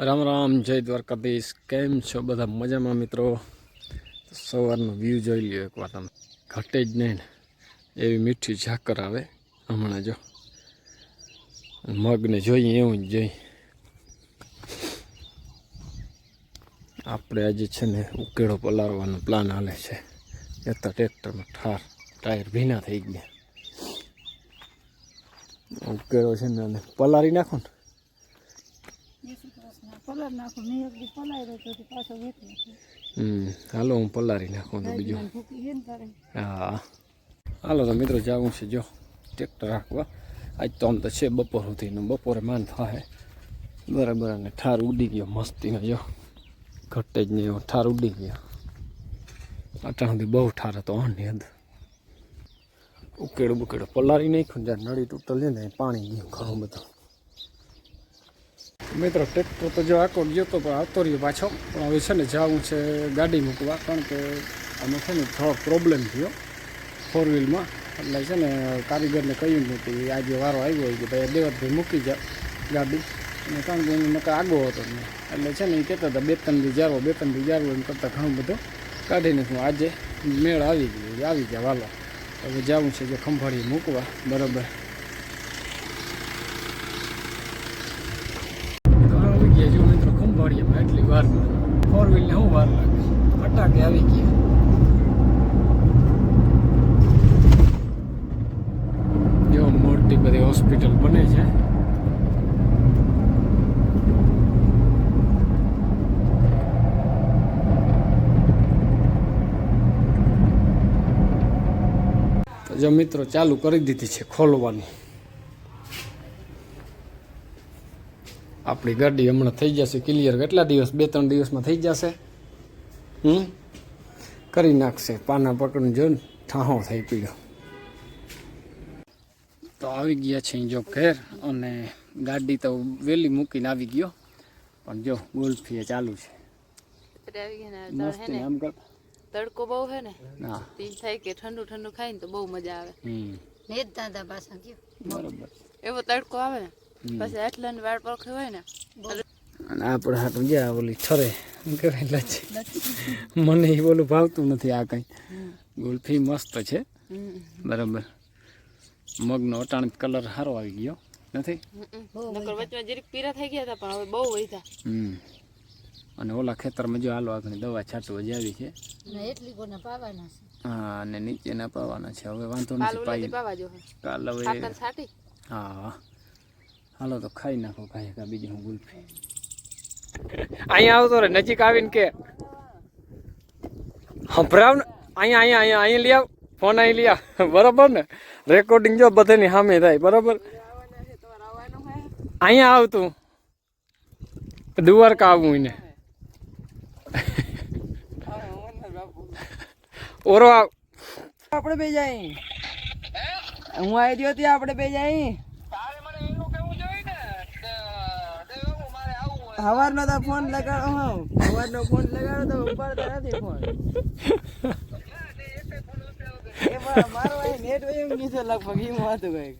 રામ રામ, જય દ્વારકાધીશ. કેમ છો બધા? મજામાં મિત્રો? સવારનો વ્યૂ જોઈ લ્યો એકવાર તમે. ઘટે જ નહીં એવી મીઠી ઝાકર આવે. હમણાં જો. મગને જોઈએ, એવું જ જોઈ આપણે આજે છે ને ઉકેળો પલાળવાનો પ્લાન હાલે છે. એ તો ટ્રેક્ટરમાં ઠાર, ટાયર ભીના થઈ ગયા. ઉકેળો છે ને પલાળી નાખો ને. કલર નાખો મેં એક દી તો પાછો વેચી હમ હાલો હું પલારી નાખું તો બીજું. હા. હાલો તો મિત્રો જાવું છે જો ટ્રેક્ટર રાખવા આજ તો આમ તો છે બપોર સુધીનું બપોરે માન થાય. બરાબર અને ઠાર ઉડી ગયો મસ્તીનો જો. ઘટે જ નહીં ઠાર ઉડી ગયો. અટાણ સુધી બહુ ઠાર હતો આની અંદર ઉકેડો બુકેડું. પલારી નાખ્યું ને નળી તૂટલ છે ને પાણી ગયું ઘણું બધું. મિત્રો ટ્રેક્ટર તો જો આખો ગયો તો પણ આવતો રહ્યો પાછો. પણ હવે છે ને જવું છે ગાડી મૂકવા, કારણ કે આમાં છે ને થોડો પ્રોબ્લેમ થયો ફોર વ્હીલમાં એટલે છે ને કારીગરને કહ્યું નહોતું એ આજે વારો આવ્યો હોય કે ભાઈ દેવતભાઈ મૂકી જાઓ ગાડી. અને કારણ કે એનો નકર આગો હતો મેં એટલે છે ને એ કહેતા હતા, બે ત્રણ દી જારવો બે ત્રણ દી જારવો એમ કરતાં ઘણું બધું કાઢીને હું આજે મેળ આવી ગયો આવી ગયા, વાલો. હવે જવું છે જે ખંભાળી મૂકવા. બરાબર તો આવી ગયા જો ખંભાળીયામાં એટલી વાર ફોર વ્હીલને શું વાર લાગે. ફટાકે આવી ગયા. એવો મોટી બધી હોસ્પિટલ બને છે. જો મિત્રો, ચાલુ કરી દીધી છે ખોલવાની. આપણી ગાડી હમણાં થઈ જશે ક્લિયર કેટલા દિવસ બે ત્રણ દિવસમાં થઈ જશે. હમ? કરી નાખશે. પાના પકડીને જો ને ઠાહો થઈ પીડ્યો તો આવી ગયા છે જો ઘેર અને ગાડી તો વહેલી મૂકીને આવી ગયો. પણ જો ગોલ્ફી ચાલુ છે. આવી ગયા ને આમ કર. તડકો બહુ હે. ને ના થાય કે ઠંડુ ઠંડુ ખાઈને તો બહુ મજા આવે. ને જ દાદા પાછા ગયો. બરોબર. એવો તડકો આવે ને પછી આટલા વાળ પરખે હોય ને અને આપણે હાટું જ્યાં ઓલી છરે કહેવાય લચ્છી મને એ બોલું ભાવતું નથી આ કંઈ. ગુલ્ફી મસ્ત છે. બરાબર. મગનો અટાણ કલર સારો આવી ગયો. નથી? વચમાં જરીક પીરા થઈ ગયા હતા પણ હવે બહુ વધ્યા. અને ઓલા ખેતરમાં જો આલો આગળ દવા છાંટવા જ આવી છે. એટલી કોને પાવાના છે. હા અને નીચેના પાવાના છે. હવે વાંધો નથી પાઈ. પાવા જો. કાલ હવે હા. હાલો તો ખાઈ નાખો ખાઈ કા બીજું હું ગુલ્ફી. અહીંયા આવતો રે નજીક આવીને કે. ને. અહીંયા અહીંયા અહીંયા અહીંયા લઈ આવ. ફોન અહીં લઈ આવ. બરાબર ને? રેકોર્ડિંગ જો બધાની સામે થાય બરાબર? અહીંયા આવતું દ્વારકા આવું એને. ઓરો આવ. આપણે બે જાય હું આવી ગયો ત્યાં આપણે બે જાય હવાર નો તો ફોન લગાડો, હું. હવાર નો ફોન લગાડો તો ઉપાડતા નથી ફોન. એ લગભગ એમ હતું કંઈક.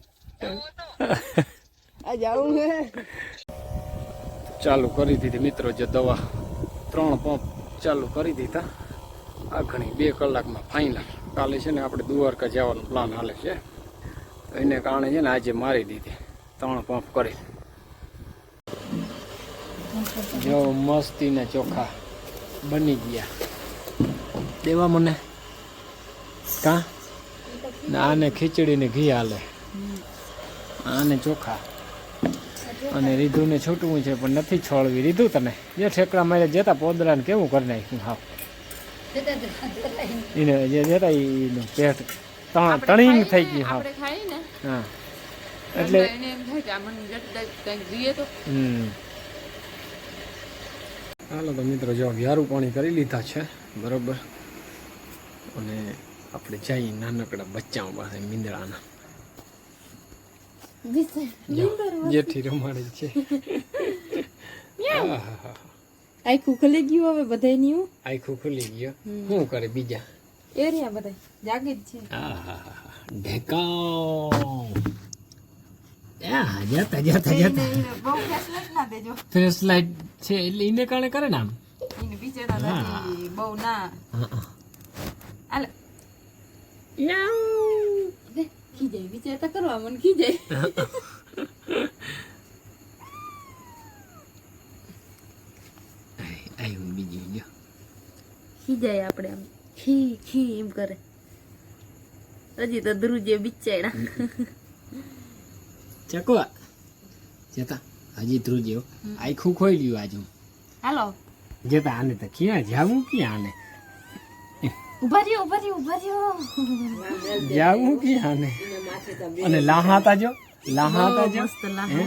આ જાવું છે? ચાલુ કરી દીધી મિત્રો જે દવા. ત્રણ પંપ ચાલુ કરી દીધા. આ ઘણી બે કલાકમાં ફાઇનલ કાલે છે ને આપણે દ્વારકા જવાનો પ્લાન હાલે છે. એને કારણે છે ને આજે મારી દીધી. ત્રણ પંપ કરી. જો મસ્તી ને ચોખા બની ગયા. દેવા મને. કા? ને આને ખીચડી ને ઘી હાલે. આને ચોખા. અને રીધુને છૂટવું છે પણ નથી છોડવી. રીધું તને? જે ઠેકડા મારે જતા પોદરાને કેવું કરી નાખ્યું? હાવ. એને જે જતા એનું પેટ તણીને થઈ ગયું હાવ. ને હા. એટલે હમ. હાલો તો મિત્રો જો વ્યારું પાણી કરી લીધા છે બરોબર? અને આપણે જઈએ નાનકડા બચ્ચાઓ પાસે મીંદડાના. જેઠી રમાડે છે. આખું ખુલી ગયું હવે બધાયની નહીં આખું ખુલી ગયો. શું કરે બીજા? એરિયા બધા જાગી જ છે. હા ઢેકાઉ હા જતા જતા જતા એને બહુ ફેસલેટ ના દેજો ફેસ લાઈટ છે એટલે એને કારણે કરે ને આમ એને બિચારા નથી બહુ ના હા, હા. આલે દે, ખીજાય વિચાર તો કરવા મને ખીજાય આય, આવ્યું બીજું જો ખીજાય આપણે આમ ખી ખી એમ કરે હજી તો ધ્રુજે બિચારા ચકવા જતા હજી ધ્રુજ્યો આખું ખોઈ લ્યું આજુ હાલો. જતા આને તો ક્યાં જાવું ક્યાં આને? ઊભા રહ્યો ઊભા રહ્યો ઊભા રહ્યો. જાવું ક્યાં આને? અને લાહાતા જો જો. મસ્ત લાહો.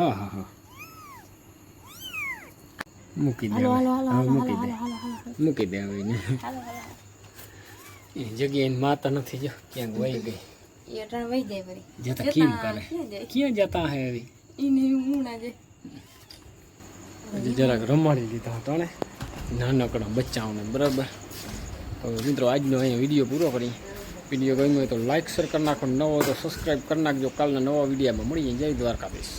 આહા. મૂકી દે મૂકી દે. મૂકી દે હવે જગ્યાએ માતા નથી જો ક્યાંક વહી ગઈ. એ અટાણ વહી જાય વળી જતા કેમ કરે ક્યાં જતા હે હવે ઈને મૂણા જાય જરાક રમાડી લીધા હતા ને નાનકડા બચ્ચાઓને બરાબર હવે મિત્રો આજનો અહીંયા વીડિયો પૂરો કરી વીડિયો ગમ્યો હોય તો લાઈક શેર કરી નાખો નવો તો સબસ્ક્રાઈબ કરી નાખજો કાલના નવા વિડીયોમાં મળીએ જય દ્વારકાધીશ